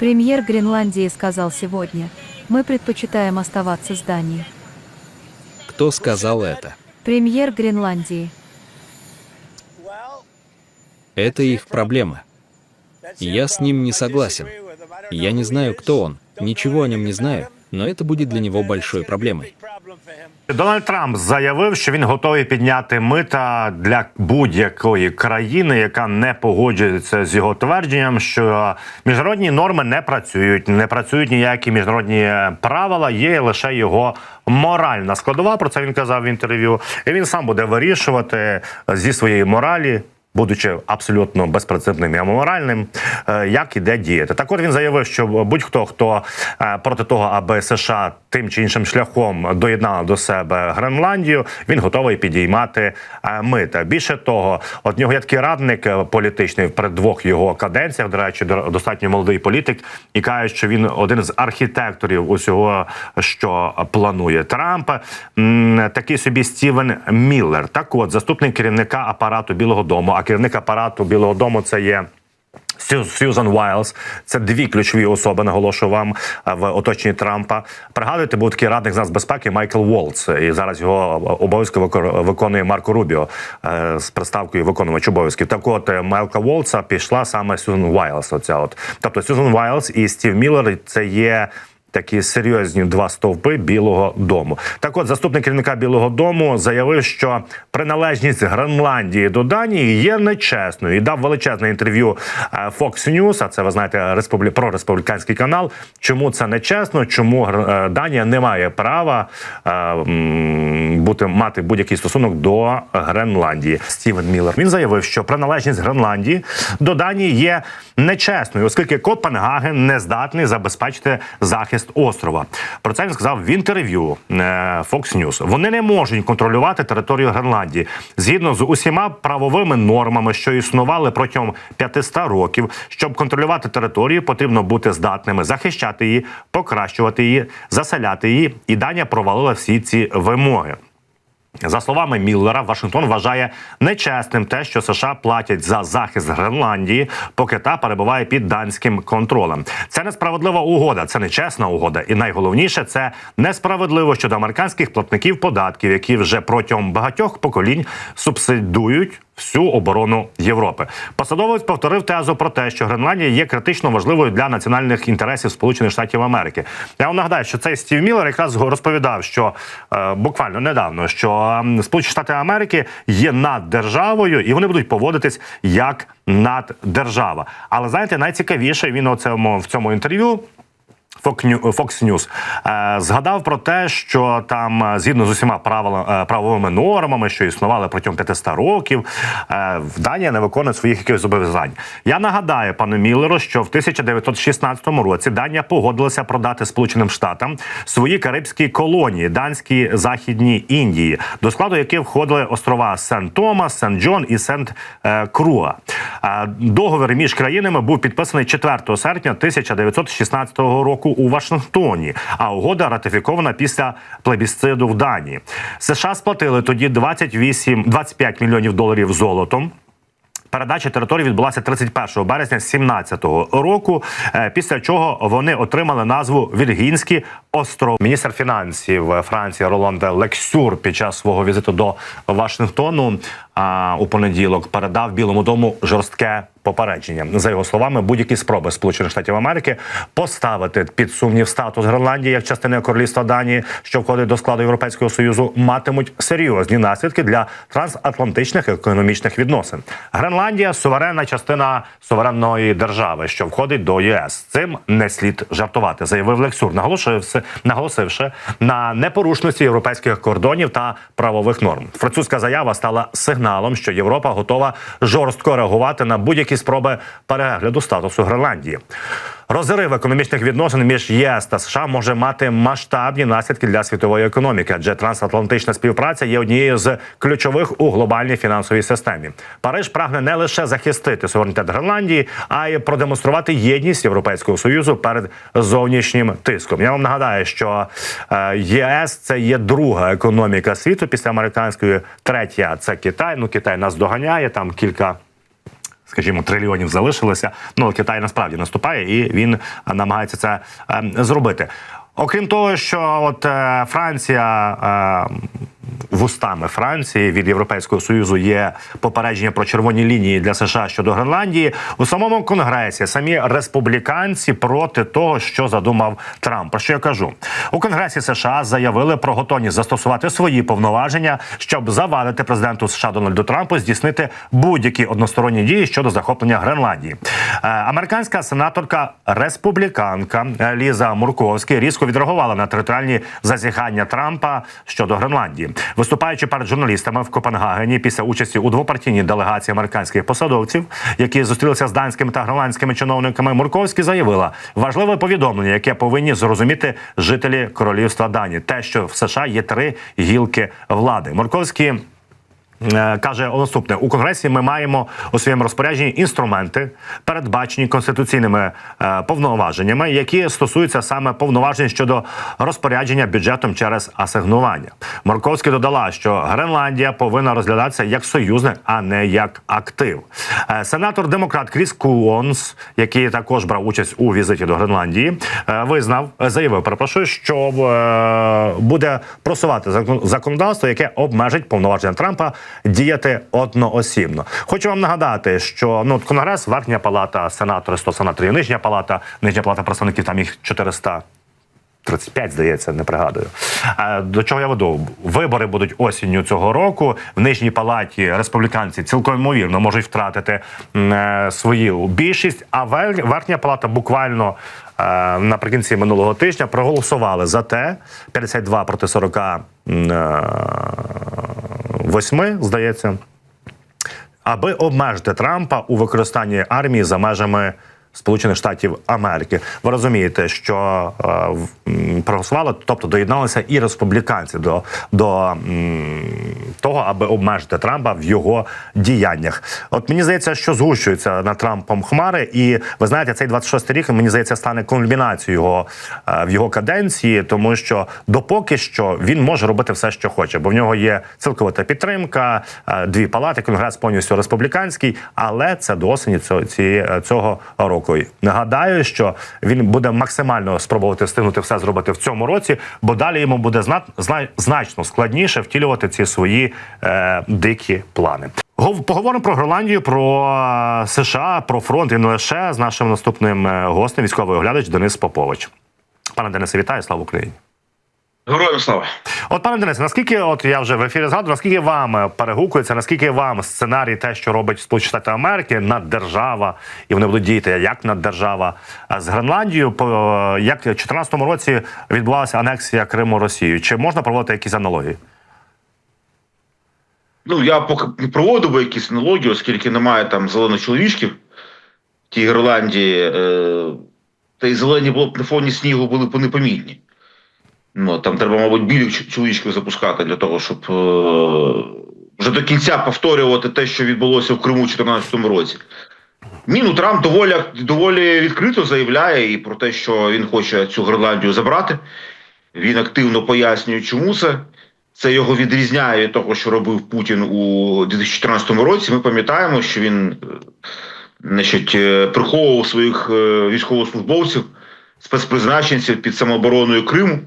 Премьер Гренландии сказал сегодня, мы предпочитаем оставаться с Данией. Кто сказал это? Премьер Гренландии. Это их проблема. Я с ним не согласен. Я не знаю, кто он, ничего о нем не знаю, но это будет для него большой проблемой. Дональд Трамп заявив, що він готовий підняти мита для будь-якої країни, яка не погоджується з його твердженням, що міжнародні норми не працюють, не працюють ніякі міжнародні правила, є лише його моральна складова. Про це він казав в інтерв'ю. І він сам буде вирішувати зі своєї моралі. Будучи абсолютно безпрецедентним і аморальним, е, як іде діяти. Так от він заявив, що будь-хто, хто е, проти того, аби США тим чи іншим шляхом доєднала до себе Гренландію, він готовий підіймати е, мита. Більше того, от нього є такий радник політичний при двох його каденціях. До речі, до- достатньо молодий політик, і каже, що він один з архітекторів усього, що планує Трамп. Такий собі Стівен Міллер. Так от, заступник керівника апарату Білого Дому, керівник апарату Білого Дому це є. Сьюзан Вайлз, це дві ключові особи, наголошую вам в оточенні Трампа. Пригадуєте, був такий радник з нацбезпеки Майкл Волц, і зараз його обов'язки виконує Марко Рубіо е, з приставкою виконувач обов'язків. Так от е, Майкла Волца пішла саме Сьюзан Вайлз. Оця от тобто Сьюзан Вайлз і Стів Міллер – це є. Такі серйозні два стовпи Білого Дому. Так, от заступник керівника Білого Дому заявив, що приналежність Гренландії до Данії є нечесною і дав величезне інтерв'ю е, Fox News, а це ви знаєте республі... прореспубліканський канал. Чому це нечесно? Чому е, Данія не має права е, бути мати будь-який стосунок до Гренландії? Стівен Міллер він заявив, що приналежність Гренландії до Данії є нечесною, оскільки Копенгаген не здатний забезпечити захист острова. Про це він сказав в інтерв'ю е, Fox News. Вони не можуть контролювати територію Гренландії згідно з усіма правовими нормами, що існували протягом 500 років. Щоб контролювати територію, потрібно бути здатними захищати її, покращувати її, заселяти її. І Данія провалила всі ці вимоги. За словами Міллера, Вашингтон вважає нечесним те, що США платять за захист Гренландії, поки та перебуває під данським контролем. Це несправедлива угода, це нечесна угода, і найголовніше це несправедливо щодо американських платників податків, які вже протягом багатьох поколінь субсидують всю оборону Європи. Посадовець повторив тезу про те, що Гренландія є критично важливою для національних інтересів Сполучених Штатів Америки. Я вам нагадаю, що цей Стів Міллер якраз розповідав, що е, буквально недавно, що Сполучені Штати Америки є наддержавою, і вони будуть поводитись як наддержава. Але знаєте, найцікавіше він у в цьому інтерв'ю. Fox New- News е, згадав про те, що там е, згідно з усіма е, правовими нормами, що існували протягом 500 років, е, Данія не виконує своїх якихось зобов'язань. Я нагадаю пану Міллеру, що в 1916 році Данія погодилася продати Сполученим Штатам свої карибські колонії, данські західні Індії, до складу яких входили острова Сент Томас, Сент Джон і Сент е, Круа. Е, Договір між країнами був підписаний 4 серпня 1916 року у Вашингтоні, а угода ратифікована після плебісциду в Данії. США сплатили тоді 28, 25 мільйонів доларів золотом. Передача території відбулася 31 березня 2017 року. е, Після чого вони отримали назву Віргінські остров. Міністр фінансів Франції Роланд Лексюр під час свого візиту до Вашингтону у понеділок передав Білому дому жорстке попередження. За його словами, будь-які спроби Сполучених Штатів Америки поставити під сумнів статус Гренландії як частини королівства Данії, що входить до складу Європейського союзу, матимуть серйозні наслідки для трансатлантичних економічних відносин. Гренландія суверенна частина суверенної держави, що входить до ЄС. Цим не слід жартувати, заявив Лексюр, наголошивши, наголосивши на непорушності європейських кордонів та правових норм. Французька заява стала сигналом, що Європа готова жорстко реагувати на будь-які спроби перегляду статусу Гренландії. Розрив економічних відносин між ЄС та США може мати масштабні наслідки для світової економіки, адже трансатлантична співпраця є однією з ключових у глобальній фінансовій системі. Париж прагне не лише захистити суверенітет Гренландії, а й продемонструвати єдність Європейського союзу перед зовнішнім тиском. Я вам нагадаю, що е, ЄС це є друга економіка світу після американської, третя це Китай. Ну Китай нас доганяє там кілька скажімо, трильйонів залишилося. Ну Китай насправді наступає, і він е, намагається це е, зробити. Окрім того, що от е, Франція е, вустами Франції від Європейського союзу є попередження про червоні лінії для США щодо Гренландії. У самому конгресі самі республіканці проти того, що задумав Трамп. Про що я кажу у конгресі США заявили про готовність застосувати свої повноваження, щоб завадити президенту США Дональду Трампу здійснити будь-які односторонні дії щодо захоплення Гренландії. Е, Американська сенаторка республіканка Ліза Мурковський різко відреагувала на територіальні зазіхання Трампа щодо Гренландії, виступаючи перед журналістами в Копенгагені після участі у двопартійній делегації американських посадовців, які зустрілися з данськими та гренландськими чиновниками. Мурковський заявила важливе повідомлення, яке повинні зрозуміти жителі королівства Дані, те, що в США є три гілки влади. Мурковський Каже наступне у конгресі. Ми маємо у своєму розпорядженні інструменти, передбачені конституційними е, повноваженнями, які стосуються саме повноважень щодо розпорядження бюджетом через асигнування. Марковський додала, що Гренландія повинна розглядатися як союзник, а не як актив. Е, Сенатор демократ Кріс Куонс, який також брав участь у візиті до Гренландії, е, визнав, е, заявив, перепрошую, що е, буде просувати закон- законодавство, яке обмежить повноваження Трампа діяти одноосібно. Хочу вам нагадати, що ну Конгрес, Верхня Палата, сенатори, 100 сенаторів, Нижня Палата, Нижня Палата представників, там їх 400 35, здається, не пригадую. До чого я веду? Вибори будуть осінню цього року. В нижній палаті республіканці цілком ймовірно можуть втратити е, свою більшість. А верхня палата буквально е, наприкінці минулого тижня проголосували за те 52 проти 48, здається. Аби обмежити Трампа у використанні армії за межами Сполучених Штатів Америки. Ви розумієте, що е, проголосували, тобто доєдналися і республіканці до, до м, того, аби обмежити Трампа в його діяннях. От мені здається, що згущуються над Трампом хмари, і ви знаєте, цей 26 рік мені здається стане кульмінацією його е, в його каденції, тому що допоки що він може робити все, що хоче, бо в нього є цілковита підтримка, е, дві палати, конгрес повністю республіканський, але це до осені цього, цього року. Нагадаю, що він буде максимально спробувати встигнути все зробити в цьому році, бо далі йому буде зна- зна- значно складніше втілювати ці свої е, дикі плани. Гов- Поговоримо про Гренландію, про е, США, про фронт і не лише з нашим наступним е, гостем, військовий оглядач Денис Попович. Пане Денисе, вітаю, слава Україні. Героям слава. От, пане Денисе, наскільки, от я вже в ефірі згадував, наскільки вам е, перегукується, наскільки вам сценарій, те, що робить Сполучені Штати Америки, наддержава, і вони будуть діяти як наддержава е, з Гренландією, е, як в 2014 році відбувалася анексія Криму Росією? Чи можна проводити якісь аналогії? Ну, я поки не проводу би якісь аналогії, оскільки немає там зелених чоловічків в тій Ірландії, е, та й зелені було б на фоні снігу були б непомітні. Ну, там треба, мабуть, білих ч- чоловічків запускати для того, щоб е, вже до кінця повторювати те, що відбулося в Криму у 2014 році. Ні, ну Трамп доволі, доволі відкрито заявляє і про те, що він хоче цю Гренландію забрати. Він активно пояснює, чому це. Це його відрізняє від того, що робив Путін у 2014 році. Ми пам'ятаємо, що він е, значить, е, приховував своїх е, військовослужбовців, спецпризначенців під самообороною Криму.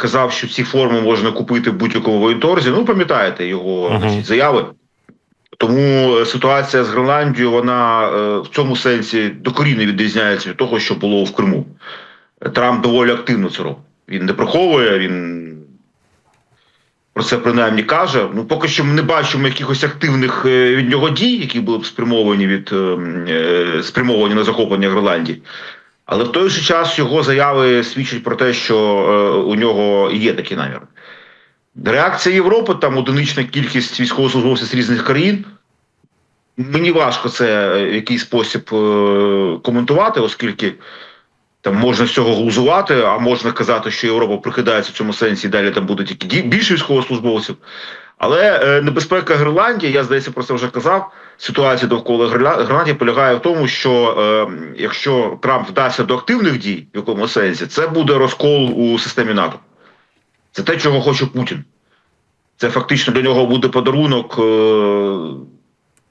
Казав, що ці форми можна купити в будь-якому воєнторзі. Ну, пам'ятаєте його значить, заяви. Тому е, ситуація з Гренландією, вона е, в цьому сенсі докорінно відрізняється від того, що було в Криму. Трамп доволі активно це робить. Він не приховує, він про це принаймні каже. Ну, поки що ми не бачимо якихось активних е, від нього дій, які були б спрямовані від е, е, спрямовані на захоплення Гренландії. Але в той же час його заяви свідчать про те, що е, у нього є такі наміри. Реакція Європи, там одинична кількість військовослужбовців з різних країн. Мені важко це е, в якийсь спосіб е, коментувати, оскільки там можна з цього глузувати, а можна казати, що Європа прикидається в цьому сенсі, і далі там буде тільки більше військовослужбовців. Але е, небезпека Гренландії, я здається, про це вже казав. Ситуація довкола Гренландії полягає в тому, що е, якщо Трамп вдасться до активних дій, в якому сенсі, це буде розкол у системі НАТО. Це те, чого хоче Путін. Це фактично для нього буде подарунок, е,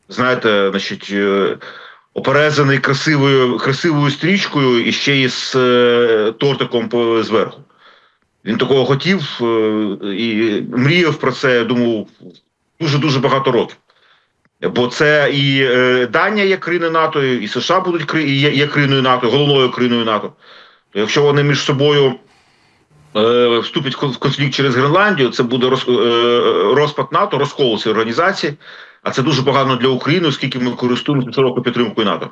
знаєте, значить, е, оперезаний красивою, красивою стрічкою і ще й з е, тортиком зверху. Він такого хотів е, і мріяв про це, думав, дуже-дуже багато років. Бо це і е, Данія є країною НАТО, і США будуть є, країною НАТО, головною країною НАТО. То якщо вони між собою е, вступять в конфлікт через Гренландію, це буде розпад НАТО, розкол цієї організації. А це дуже погано для України, оскільки ми користуємося широкою підтримкою НАТО.